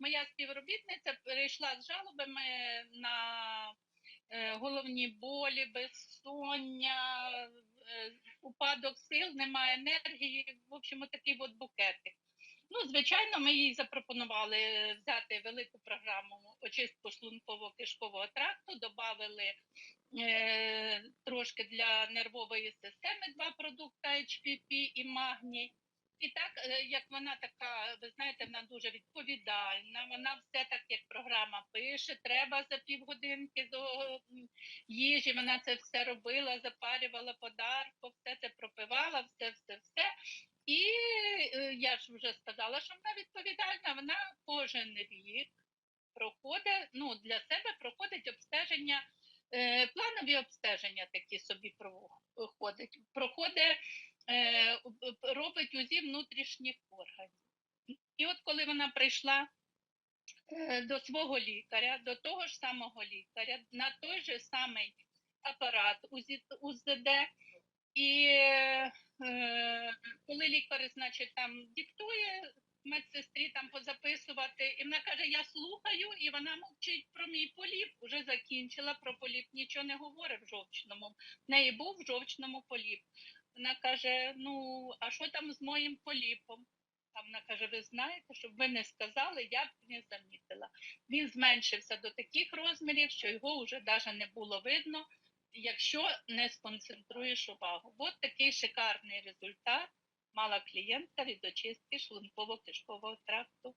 моя співробітниця перейшла з жалобами на е, головні болі, безсоння, е, упадок сил, немає енергії. В общем, такий от букетик. Ну, звичайно, ми їй запропонували взяти велику програму очистку шлунково-кишкового тракту, додали е, трошки для нервової системи два продукти HPP і магній. І так, е, як вона така, ви знаєте, вона дуже відповідальна, вона все так, як програма пише, треба за півгодинки до їжі, вона це все робила, запарювала подарку, все це пропивала, все, все, все. І е, я ж вже сказала, що вона відповідальна, вона кожен рік проходить, ну, для себе проходить обстеження, е, планові обстеження такі собі проходить. Проходить, робить УЗІ внутрішніх органів. І от коли вона прийшла е, до свого лікаря, до того ж самого лікаря, на той же самий апарат УЗД, і е, коли лікар, значить, там диктує медсестрі там позаписувати, і вона каже: Я слухаю, і вона мовчить про мій поліп. Уже закінчила про поліп, нічого не говорить в жовчному. В неї був в жовчному поліп. Вона каже: Ну, а що там з моїм поліпом? А вона каже: Ви знаєте, щоб ви не сказали, я б не замітила. Він зменшився до таких розмірів, що його вже навіть не було видно, якщо не сконцентруєш увагу. От такий шикарний результат мала клієнтка від очистки шлунково-кишкового тракту.